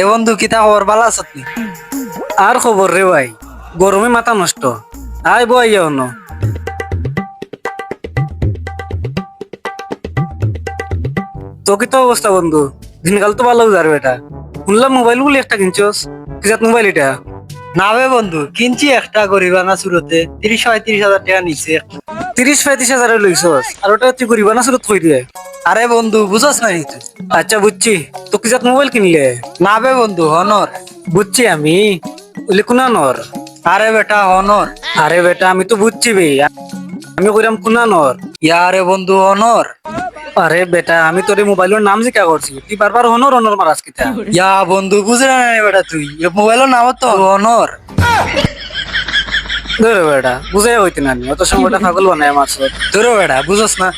এ বন্ধু কিতা খবর? ভালো আছত নি আর খবর রে ভাই গরমে মাথা নষ্ট। আই বই অন্য। তো কি তো অবস্থা বন্ধু? দিনকাল তো ভালো যার এটা শুনলাম মোবাইল বলে একটা কিনছস। কি জাত মোবাইল এটা? না বে বন্ধু কিনছি একটা গরিবা না শুরুতে তিরিশ পঁয়ত্রিশ হাজার টাকা নিচ্ছে তিরিশ পঁয়ত্রিশ হাজারে লইছস আর ওটা তুই করিবা না শুরু থই দিয়ে আরে বন্ধু, বুঝস না আচ্ছা বুঝছি। তো কি জাত মোবাইল কিনলে? না বে বন্ধু হনর বুঝছি আমি। বলে কোনা আরে বেটা হনর আরে বেটা, আমি তো বুঝছি বে। আমি কইরাম কোনা নর ইয়ারে বন্ধু হনর আরে বেটা, আমি তোর মোবাইলের নাম জিজ্ঞা করছি। তুই বারবার হনর হনর মারাস কিতা ইয়া বন্ধু, বুঝে না বেটা তুই। মোবাইলের নাম তো হনর ধরে বেটা, বুঝাই হইতে না অত সময়টা পাগল বানায় আমার তোর বেটা, বুঝস না।